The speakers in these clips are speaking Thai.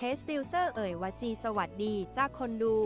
ทสติลเซอร์เอ่ยวาจีสวัสดีจ้าคนดู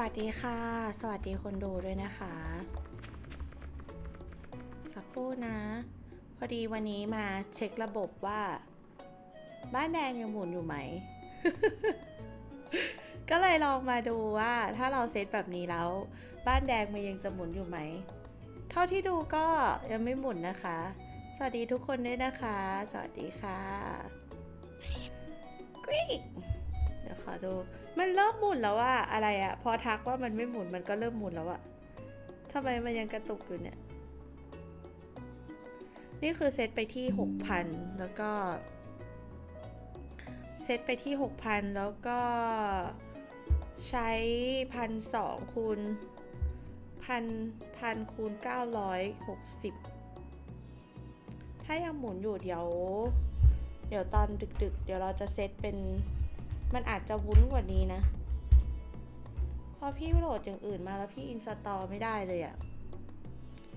วัสดีค่ะ สวัสดีคนดูด้วยนะคะ สักครู่นะ พอดีวันนี้มาเช็คระบบว่า บ้านแดงยังหมุนอยู่ไหม ก็เลยลองมาดูว่าถ้าเราเซตแบบนี้แล้ว บ้านแดงมันยังจะหมุนอยู่ไหม เท่าที่ดูก็ยังไม่หมุนนะคะ สวัสดีทุกคนด้วยนะคะ สวัสดีค่ะกรี๊ ดี๋ยวขอดู มันเริ่มหมุนแล้วว่าอะไรอะพอทักว่ามันไม่หมุนมันก็เริ่มหมุนแล้วอะทำไมมันยังกระตุกอยู่เนี่ย นี่คือเซตไปที่ 6,000 แล้วก็ เซตไปที่ 6,000 แล้วก็ใช้พันสองคูณพันพันคูณ 960 ถ้ายังหมุนอยู่เดี๋ยว เดี๋ยวตอนดึกๆ เดี๋ยวเราจะเซตเป็น มันอาจจะวุ้นกว่านี้นะ พอพี่โหลดอย่างอื่นมาแล้วพี่อินสตอลไม่ได้เลยอะ่ะ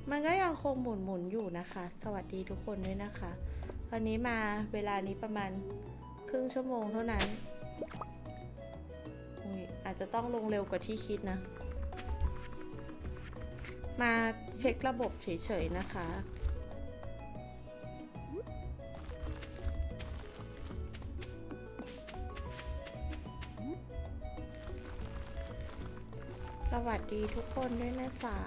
มันก็ยังคงหมุนหมุนอยู่นะคะ สวัสดีทุกคนด้วยนะคะวันนี้มาเวลานี้ประมาณครึ่งชั่วโมงเท่านั้นอุ๊ยอาจจะต้องลงเร็วกว่าที่คิดนะ มาเช็คระบบเฉยๆนะคะ สวัสดีทุกคนด้วยนะจ๊ะ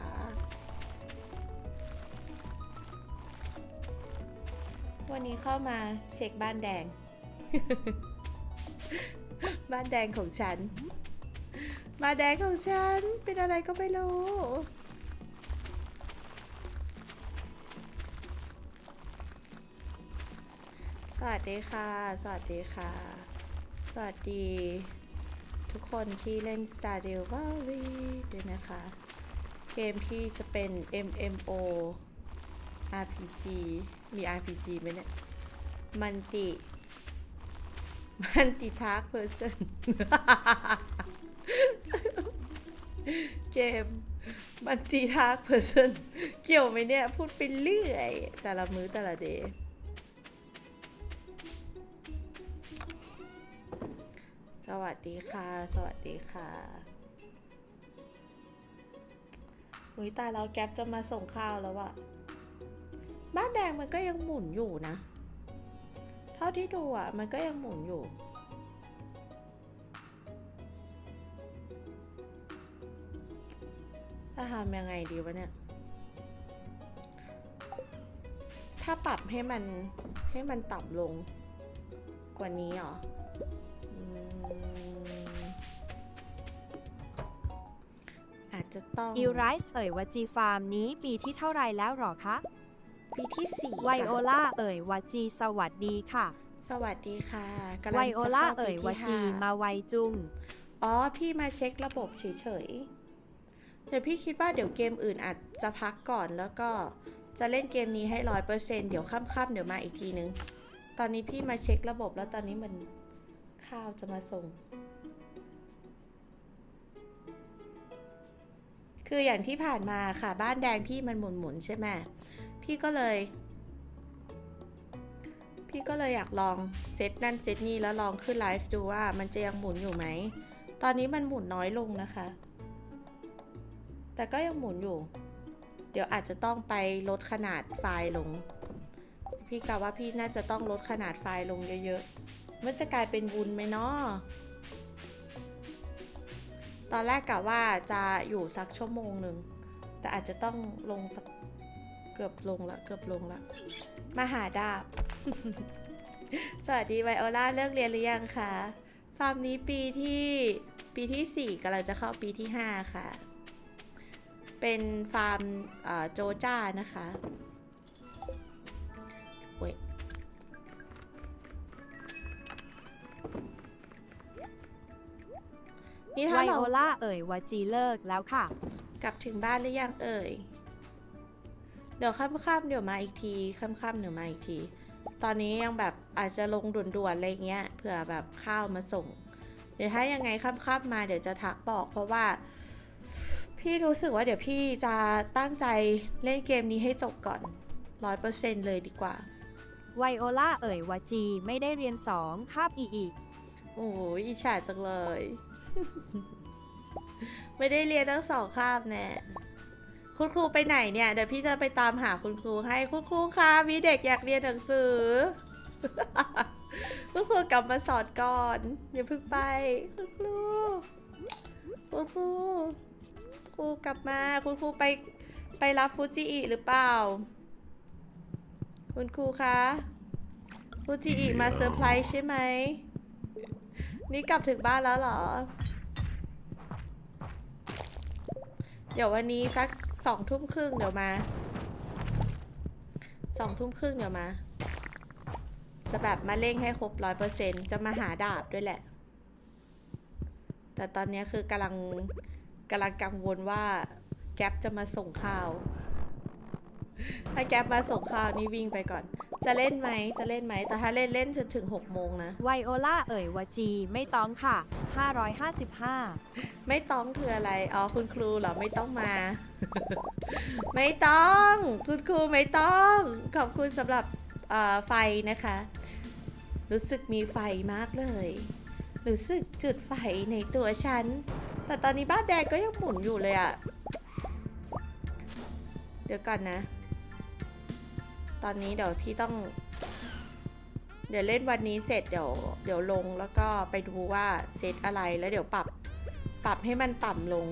วันนี้เข้ามาเช็คบ้านแดง บ้านแดงของฉัน บ้านแดงของฉัน เป็นอะไรก็ไม่รู้สวัสดีค่ะ สวัสดีค่ะ สวัสดี ทุกคนที่เล่น Stardew Valley ด้วยนะคะ เกมที่จะเป็น MMO RPG มี RPG ไหมเนี่ย มันติ มันติทาร์กเพอร์เซนเกมมันติทาร์กเพอร์เซนเกี่ยวไหมเนี่ย พูดไปเรื่อย แต่ละมื้อแต่ละเดย์ สวัสดีค่ะ สวัสดีค่ะอุ้ยตายแล้วแก๊ปจะมาส่งข้าวแล้วอะบ้านแดงมันก็ยังหมุนอยู่นะ เท่าที่ดูอะมันก็ยังหมุนอยู่ ถ้าทำยังไงดีวะเนี่ย ถ้าปรับให้มันให้มันต่ำลงกว่านี้เหรอ จจะต้องอิลไรส์เอ่ยว่าจีฟาร์มนี้ปีที่เท่าไรแล้วหรอคะปีที่สี่ไวโอค่ะลาเอ่ยว่าจีสวัสดีค่ะ สวัสดีค่ะกำลัไวงโอจะลาเข้าเอ่ปียที่ว่าจีห้ามาไวจุงอ๋อพี่มาเช็คระบบเฉยๆเดี๋ยวพี่คิดว่าเดี๋ยวเกมอื่นอาจจะพักก่อนแล้วก็จะเล่นเกมนี้ให้ร้อยเปอร์เซ็นเดี๋ยวค่ำๆเดี๋ยวมาอีกทีนึง ตอนนี้พี่มาเช็คระบบแล้วตอนนี้มันข้าวจะมาส่ง คืออย่างที่ผ่านมาค่ะบ้านแดงพี่มันหมุนๆใช่ไหมพี่ก็เลย พี่ก็เลยอยากลองเซตนั่นเซตนี่แล้วลองขึ้นไลฟ์ดูว่ามันจะยังหมุนอยู่ไหม ตอนนี้มันหมุนน้อยลงนะคะ แต่ก็ยังหมุนอยู่ เดี๋ยวอาจจะต้องไปลดขนาดไฟล์ลง พี่กะว่าพี่น่าจะต้องลดขนาดไฟล์ลงเยอะๆมันจะกลายเป็นวุ้นไหมเนาะ ตอนแรกกะว่าจะอยู่สักชั่วโมงหนึ่งแต่อาจจะต้องลงสักเกือบลงละเกือบลงละมาหาดาบ สวัสดีไวโอลาเลิกเรียนหรือยังคะฟาร์มนี้ปีที่ปีที่ 4กำลังจะเข้าปีที่ 5 ค่ะ เป็นฟาร์มโจจ้านะคะ นี่ไวถ้าเราโอลาเอ่ยว่าจีเลิกแล้วค่ะ กลับถึงบ้านหรือยังเอ่ย เดี๋ยวค่ำๆเดี๋ยวมาอีกทีค่ำๆเดี๋ยวมาอีกที ตอนนี้ยังแบบอาจจะลงด่วนๆอะไรเงี้ยเผื่อแบบข้าวมาส่ง เดี๋ยวถ้ายังไงค่ำๆมาเดี๋ยวจะทักบอก เพราะว่า พี่รู้สึกว่าเดี๋ยวพี่จะตั้งใจเล่นเกมนี้ให้จบก่อนร้อยเปอร์เซ็นเลยดีกว่า ไวโอลาเอ่ยว่าจีไม่ได้เรียนสองคาบอีอีก โอ้ยอิจฉาจังเลย ไม่ได้เรียนทั้งสองคาบแน่คุณครูไปไหนเนี่ย เดี๋ยวพี่จะไปตามหาคุณครูให้คุณครูคะมีเด็กอยากเรียนหนังสือ คุณครูกลับมาสอนก่อนอย่าเพิ่งไป คุณครูคุณครูครูกลับมา คุณครูไปไปรับฟูจิอิหรือเปล่า คุณครูคะฟูจิอิมาเซอร์ไพรส์ใช่ไหม นี่กลับถึงบ้านแล้วเหรอ เดี๋ยววันนี้สักสองทุ่มครึ่งเดี๋ยวมา สองทุ่มครึ่งเดี๋ยวมา จะแบบมาเร่งให้ครบร้อยเปอร์เซ็นจะมาหาดาบด้วยแหละ แต่ตอนนี้คือกำลังกำลังกังวลว่าแก๊ปจะมาส่งข้าว ถ้าแก๊ปมาส่งข้าวนี่วิ่งไปก่อน จะเล่นไหมจะเล่นไหม แต่ถ้าเล่นเล่นถึงถึงหกโมงนะ ไวโอลาเอ่ยว่าจีไม่ต้องค่ะ 555 ไม่ต้องคืออะไร อ๋อคุณครูเหรอไม่ต้องมา ไม่ต้อง คุณครูไม่ต้อง ขอบคุณสำหรับเอ่อไฟนะคะ รู้สึกมีไฟมากเลย รู้สึกจุดไฟในตัวฉัน แต่ตอนนี้บ้านแดงก็ยังหมุนอยู่เลยอะเดี๋ยวก่อนนะ ตอนนี้เดี๋ยวพี่ต้อง เดี๋ยวเล่นวันนี้เสร็จเดี๋ยวเดี๋ยวลงแล้วก็ไปดูว่าเซตอะไรแล้วเดี๋ยวปรับปรับให้มันต่ำลง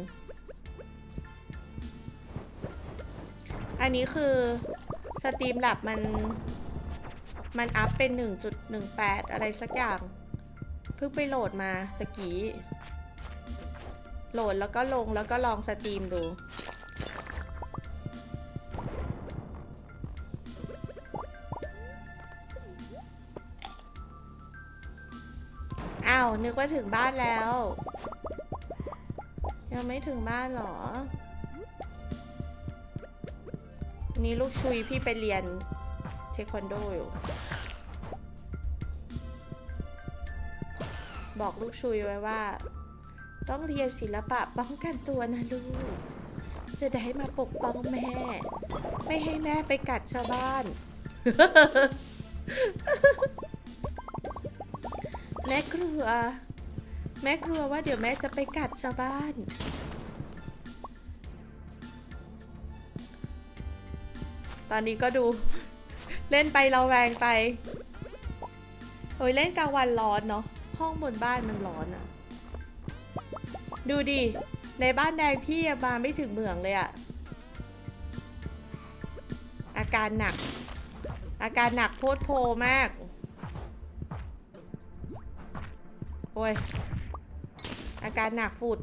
อันนี้คือสตรีมแลบมันมันอัพเป็น 1.18 อะไรสักอย่าง เพิ่งไปโหลดมาตะกี้ โหลดแล้วก็ลงแล้วก็ลองสตรีมดู นึกว่าถึงบ้านแล้ว ยังไม่ถึงบ้านหรอนนี้ลูกชุยพี่ไปเรียนเทควันโดอยู่ บอกลูกชุยไว้ว่า ต้องเรียนศิลปะป้องกันตัวนะลูก จะได้มาปกป้องแม่ ไม่ให้แม่ไปกัดชาวบ้าน ม่กลัว แม่กลัวว่าเดี๋ยวแม่จะไปกัดชาวบ้าน ตอนนี้ก็ดู เล่นไปเราแวงไป โอ้ยเล่นกลางวันร้อนเนาะห้องบนบ้านมันร้อนอะดูดิ ในบ้านแดงพี่มาไม่ถึงเหมืองเลยอะอาการหนัก อาการหนักโพดโพมาก โอ้ย อาการหนักฝุด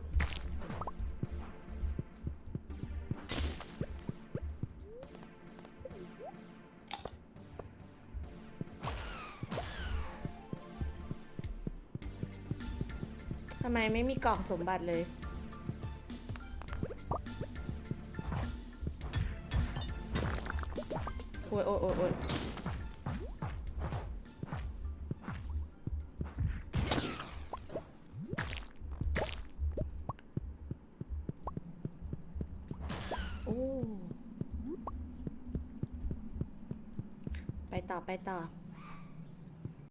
ทำไมไม่มีกล่องสมบัติเลย โอ้ยโอ้ยโอ้ย ไปต่อ